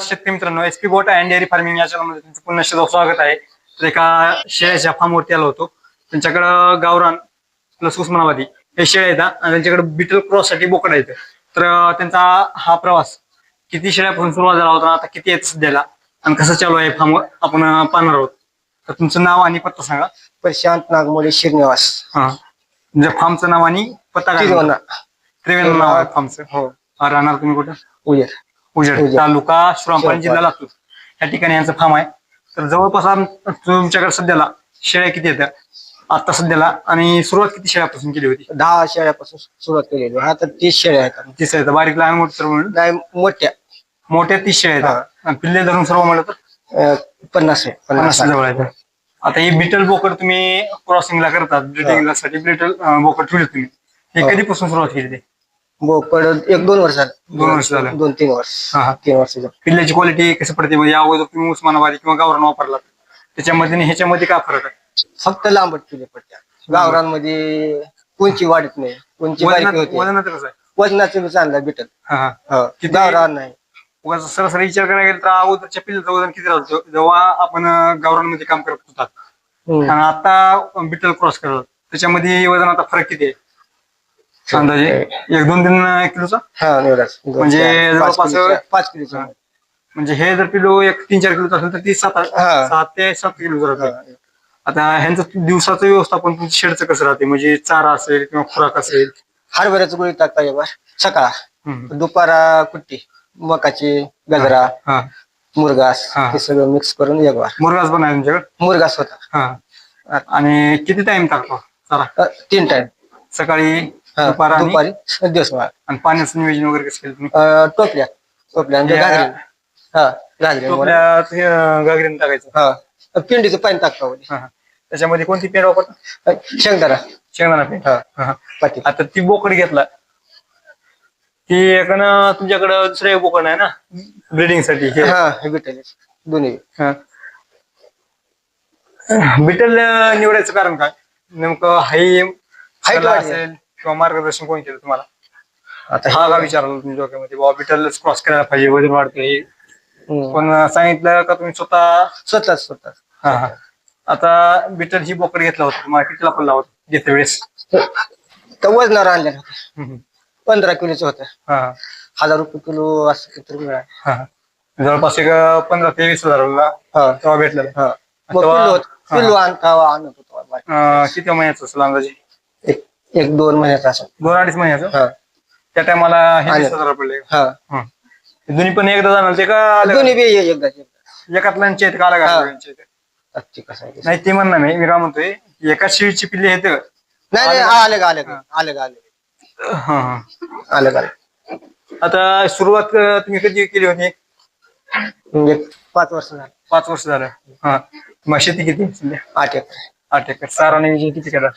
शेतकरी मित्रांनो S P goat and dairy farming या चॅनलमध्ये तुमचं पुन्हा एकदा स्वागत आहे. तर एका शेळ्याच्या फार्मवरती आलो होतो. त्यांच्याकडं गावरान प्लस उस्मानाबादी हे शेळ्या येतात आणि त्यांच्याकडे बिटल क्रॉससाठी बोकड येतं तर त्यांचा हा प्रवास किती शेळ्यापासून सुरुवात झाला होता आता किती आहेत सध्याला? आणि कसं चालू आहे फार्मवर आपण पाहणार आहोत. तर तुमचं नाव आणि पत्ता सांगा. प्रशांत नागमोडे श्रीनिवास. हा. तुमच्या फार्मचं नाव आणि पत्ता त्रिवेंद्र नाव. आहे फार्मचं हो. राहणार तुम्ही कुठं? उजेड उजेड. तालुका श्रामपाणी. जिल्हा लातूर. या ठिकाणी यांचं फार्म आहे. तर जवळपास तुमच्याकडे सध्याला शेळ्या किती येत्या आता सध्याला आणि सुरुवात किती शेळ्यापासून केली होती? दहा शेळ्यापासून सुरुवात केलेली. आता तीस शेळ्या आहेत. तीस आहेत. बारीक लहान मोठे सर्व म्हणून? नाही मोठ्या. मोठ्या तीस शेळ्या. आहेत. आणि पिल्ले धरून सर्व म्हणलं तर? अं, पन्नास आहे. पन्नास पन्नास जवळ आहेत. आता ही बिटल बोकड तुम्ही क्रॉसिंगला करतात. ब्रिडिंगला साठी बिटल बोकड ठेवले तुम्ही. हे हो. कधीपासून सुरुवात केली ते? बोकड एक दोन वर्ष झालं. दोन वर्ष झालं. दोन तीन वर्ष. हा, हा. तीन वर्ष झालं. पिल्ल्याची क्वालिटी कशी पडते म्हणजे या अगोदर तुम्ही उस्मानाबादी किंवा गावरान वापरला त्याच्यामध्ये आणि ह्याच्यामध्ये काय फरक आहे? फक्त लांबट किले पडत्या गावरांमध्ये कोणची वाढत नाही. कोणची बारीक वजनात होते. वजनाचं कसं आहे? वजनाचं बी चांगलं भेटत हा हा. हो. किती? गावरान नाही. उगाच सरासरी विचार करायला गेलं तर अगोदरच्या पिल्लाचं वजन किती राहतो? जेव्हा आपण अं, गावरानमध्ये काम करत होतात. हम्म. आणि आता बिटल क्रॉस करतात. त्याच्यामध्ये वजन आता फरक किती आहे? अंदाजे एक दोन तीन किलोचा? हा म्हणजे जवळपास- पाच किलोचा. म्हणजे हे जर किलो एक तीन चार किलोचा असेल तर ती सात. सात ते सात किलो. आता ह्यांचं दिवसाचं व्यवस्थापन तुमचं शेडचं कसं राहते? म्हणजे चारा असेल किंवा खुराक असेल? हरभऱ्याचं गोळी टाकता येणार सकाळ. दुपारा कुट्टी मकाची गजरा हा. मुरगास हा. सगळं मिक्स करून एक मुरगास पण आहे तुमच्याकडे? मुरगास होता. हा. आणि किती टाइम टाकतो चारा? तीन टाइम सकाळी दुपार आणि दुपारी दिवस आणि पाण्याचं नियोजन वगैरे कसं केलं तुम्ही? टोपल्या टोपल्या आणि या- घागरी हा घागरी टोपल्यात हे, अं, गागरीने टाकायचं. हा पिंडीचं पाणी टाकतो हा, हा. त्याच्यामध्ये कोणती पेंड वापरता? शेंगदाणा. शेंगदाणा पेंड. हा हा, हा. आता ती बोकड घेतला. ती एकानं तुमच्याकडं दुसरं एक बोकड आहे ना? ब्रिडिंगसाठी हे. हा हे भेटेल दोन्ही. हा. बिटल निवडायचं कारण काय? नेमकं हाई Height वाढली. असेल किंवा मार्गदर्शन कोण केलं तुम्हाला आता हा का विचारला तुमच्या डोक्यामध्ये बाबा क्रॉस करायला पाहिजे वजन वाढतं हे हम्म. पण सांगितलं का तुम्ही स्वतः स्वतःच स्वतः हा, हा. आता बिटल ही बोकड घेतला होता तुम्हाला कितीला पडला होता घेते वेळेस तर वजनावर होतं हम्म. पंधरा किलोचं होतं हा, हा. हजार रुपये किलो असं किती मिळालं हा, हा. जवळपास एक पंधरा ते वीस हजाराला हा तेव्हा भेटलेला हा मग तेव्हा- पिल्लू होत- हा. पिल्लू आणता आणत होतो बारीक. अं, किती महिन्याचं असेल अंदाजे एक दोन महिन्याचा असं दोन अडीच महिन्याचं? हा. त्या टायमाला हे आले. वीस हजार पडले हा. हं. दोन्ही पण एकदा जाणार ते का दोन्ही बी एकदा एकाच लाईनचे आहेत का अलग हा. अलग लाईनचे आहेत? कसं आहे ते. नाही ते म्हणणं नाही मी काय म्हणतोय एकाच शिळीची पिल्ली आहेत नाही नाही आले आले आले आले हं, हं. आले आले आता सुरुवात अं, तुम्ही कधी केली होती? म्हणजे पाच वर्ष झाले. पाच वर्ष झालं. हा. मग शेती किती आहे? सध्या? आठ एकर. आठ एकर. चारा आणि किती केला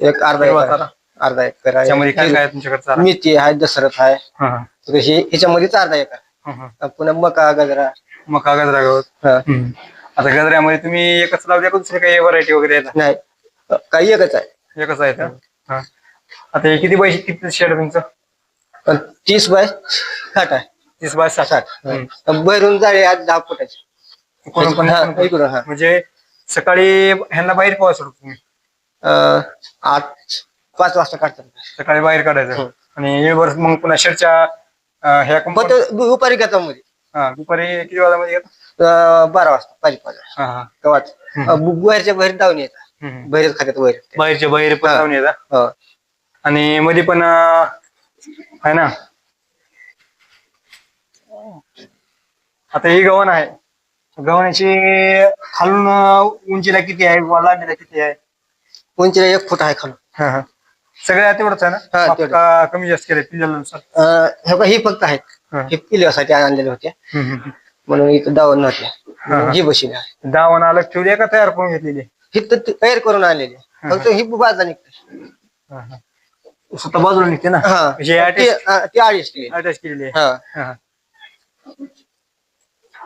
एक अर्धा तेव्हा एकर चारा? अर्धा एकर त्याच्यामध्ये काय काय आहे आहे तुमच्याकडे चारा? मेथी आहे दसरथ आहे. हं, हं. तर हे ह्याच्यामध्येच अर्धा एकर. हं, हं. आणि पुन्हा मका गजरा. मग कागद रागावत हा. आता गजऱ्यामध्ये तुम्ही एकच लावल्या का दुसरे काही व्हरायटी वगैरे नाही. काही एकच आहे. एकच आहे का? हा. आता हे किती पैसे किती शेड तुमचं? पण तीस बाय साठ आहे. तीस बाय साठ. साठ. हम्म. आणि बैरून जाळे आज दहा फुटाचे. इकडून पण- हा. इकडून, हा. म्हणजे सकाळी ह्यांना बाहेर पोहा सोडतो तुम्ही. अं, आठ पाच वाजता काढतात. सकाळी बाहेर काढायचं. हो. आणि वेळभर मग पुन्हा शेडच्या अं, ह्या पण ते दुपारी घेता मध्ये हा दुपारी किती वाजतामध्ये येतात? अं, बारा वाजता पाच पाच हा हा. गव्हात बाहेरच्या बाहेर धावून येतात. हम्म. बाहेरच खात्यात वर. बाहेरच्या बाहेर पण हा. जाऊन येतात? हो. आणि मध्ये पण अं, आहे ना? आता ही गव्हाण आहे. गव्हाण्याची खालून अं, उंचीला किती आहे? व लांबीला किती आहे? उंचीला एक फूट आहे खालून हा, हा. सगळ्या तेवढंच आहे हा, ना माप तेवढं. का कमी जास्त केले पिल्ल्यानुसार अं, हे बघा, ही फक्त आहेत हा. पिल्यासाठी आणलेले होते हम्म, हम्म. म्हणून इथं दावण नव्हते हा. ही बसली आहे दावण अलग ठेवली का तयार करून घेतलेली ही तर ती तयार करून आणलेली आहे. फक्त ही बाजा निघते हा, हा. स्वतः बाजूला निघते ना हा म्हणजे ती ती अडीच केली अटॅच केलेली आहे हा हा, हा.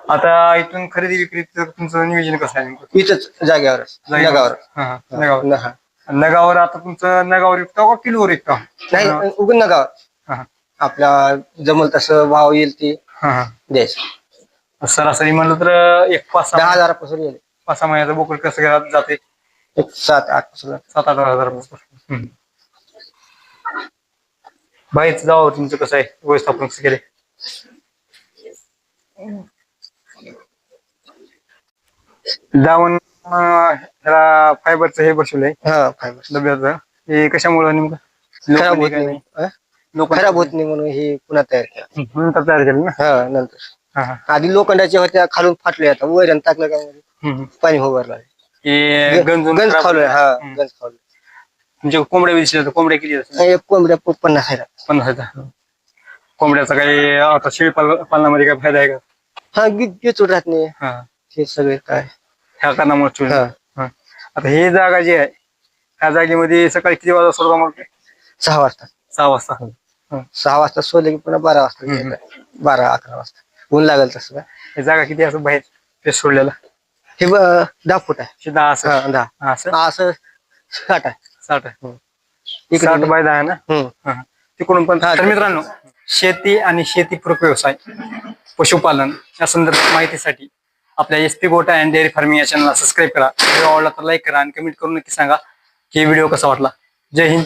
आता इथून खरेदी विक्रीचं तुमचं नियोजन कसं आहे नेमकं? इथंच जागेवरच हा, हा. न- हा. नगावर आता तुमचं नगावर विकता का किलोवर विकता नाही उगून नगावर. हा, हा. आपला जमल तसं भाव येईल ते. हा, हा. द्यायचं सरासरी म्हणलं तर एक पाच दहा सहा हजारापासून गेले. पाच सहा महिन्याचं बोकड कसं घरात जाते? एक सात आठपासून सात आठ हजार बाईच जावं तुमचं कसं आहे? व्यवस्थापन कसं केले जाऊन ह्याला फायबरचं हे बसवलंय. हा फायबर डब्याचं. हे कशामुळे नेमकं? खराब होत नाही? लोक खराब होत नाही म्हणून हे पुन्हा तयार केलं. तयार केलं ना? हा नंतर. हा, हा. आधी लोखंडाच्या होत्या खालून फाटल्या आता. वैरण टाकलं का मध्ये, हम्म. पाणी होवरलं हे गंजून गंज खराब हा हम्म. गंज खावलं तुमच्या कोंबड्या तर कोंबड्या किती असतात एक कोंबड्या प- पन्नास आहे पन्नास हजार कोंबड्याचा काही आता शेळी पाल पालनामध्ये काय फायदा आहे का? हा गिचूट राहत नाही. हा. हे सगळे काय? ह्या कारणामुळे चोरी. हा. हा. आता ही जागा जी आहे ह्या जागेमध्ये सकाळी किती वाजता सोडता मग? सहा वाजता. सहा वाजता. हा. सहा वाजता सोडले की पुन्हा बारा वाजता हम्म. बारा अकरा वाजता. ऊन लागेल तसं काय ही जागा किती असं बाहेर पेस सोडलेला? हे ब- दहा फूट आहे. हे दहा असं? हा दहा. हा, असं? हा, असं साठ आहे. साठ आहे. इकडे साठ बाय दहा आहे ना? हम्म. हा. तिकडून पण हा, तर मित्रांनो शेती आणि शेतीपूरक व्यवसाय पशुपालन या संदर्भात माहितीसाठी आपल्या S P goat and dairy farming या चॅनलला सबस्क्राईब करा. व्हिडिओ आवडला तर लाईक करा आणि कमेंट करून नक्की सांगा की व्हिडिओ कसा वाटला. जय हिंद.